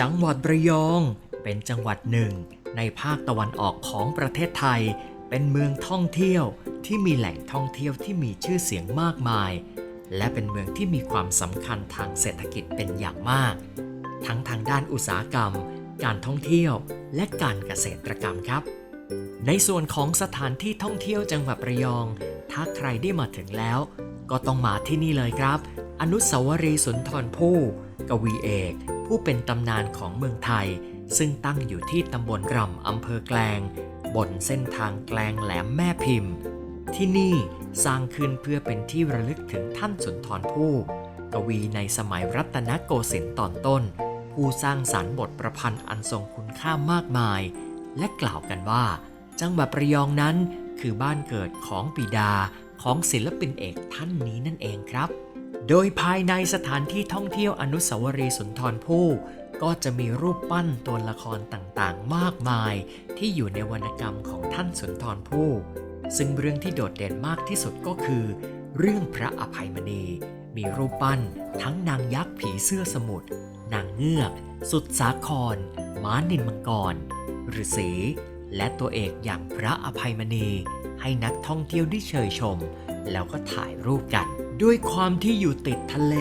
จังหวัดระยองเป็นจังหวัดหนึ่ง ในภาคตะวันออกของประเทศไทย เป็นเมืองท่องเที่ยวที่มีแหล่งท่องเที่ยวที่มีชื่อเสียงมากมาย และเป็นเมืองที่มีความสำคัญทางเศรษฐกิจเป็นอย่างมาก ทั้งทางด้านอุตสาหกรรม การท่องเที่ยว และการเกษตรกรรมครับ ในส่วนของสถานที่ท่องเที่ยวจังหวัดระยอง ถ้าใครได้มาถึงแล้ว ก็ต้องมาที่นี่เลยครับ อนุสาวรีย์สุนทรภู่กวีเอก ผู้เป็นตำนานของเมืองไทย ซึ่งตั้งอยู่ที่ตำบลรำอำเภอแกลง บนเส้นทางแกลงแหลมแม่พิมพ์ ที่นี่สร้างขึ้นเพื่อเป็นที่ระลึกถึงท่านสุนทรภู่กวีในสมัยรัตนโกสินทร์ตอนต้น ผู้สร้างสรรค์บทประพันธ์อันทรงคุณค่ามากมาย และกล่าวกันว่า จังหวัดระยองนั้นคือบ้านเกิดของปิดาของศิลปินเอกท่านนี้นั่นเองครับ โดยภายในสถานที่ท่องเที่ยวอนุสาวรีย์สุนทรภู่ก็จะมีรูปปั้นตัวละครต่างๆ มากมายที่อยู่ในวรรณกรรมของท่านสุนทรภู่ซึ่งเรื่องที่โดดเด่นมากที่สุดก็คือ เรื่องพระอภัยมณี มีรูปปั้นทั้งนางยักษ์ผีเสื้อสมุทรนางเงือก สุดสาคร ม้านินมังกรฤาษีและตัวเอกอย่างพระอภัยมณี ให้นักท่องเที่ยวได้เชยชม แล้วก็ถ่ายรูปกัน ด้วยความที่อยู่ติดทะเล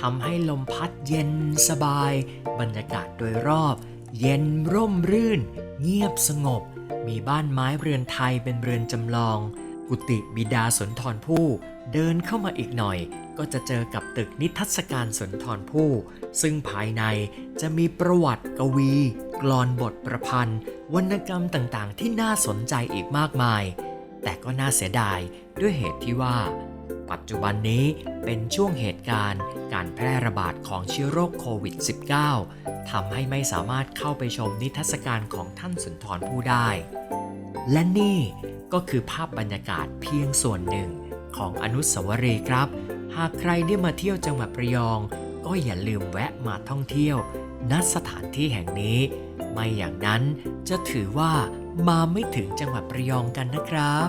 ทำให้ลมพัดเย็นสบาย บรรยากาศโดยรอบ เย็นร่มรื่น เงียบสงบ มีบ้านไม้เรือนไทยเป็นเรือนจำลอง กุฏิบิดาสนทรภู่เดินเข้ามาอีกหน่อย ก็จะเจอกับตึกนิทรรศการสนทรภู่ซึ่งภายในจะมีประวัติกวี กลอนบทประพันธ์ วรรณกรรมต่างๆ ที่น่าสนใจอีกมากมาย แต่ก็น่าเสียดายด้วยเหตุที่ว่า ปัจจุบันนี้เป็นช่วงเหตุการณ์การแพร่ระบาดของเชื้อโรคโควิด -19 ทำให้ไม่สามารถเข้าไปชมนิทรรศการของท่านสุนทรภู่ได้ และนี่ก็คือภาพบรรยากาศเพียงส่วนหนึ่งของอนุสาวรีย์ครับ หากใครได้มาเที่ยวจังหวัดระยอง ก็อย่าลืมแวะมาท่องเที่ยว ณสถานที่แห่งนี้ ไม่อย่างนั้นจะถือว่ามาไม่ถึงจังหวัดระยองกันนะครับ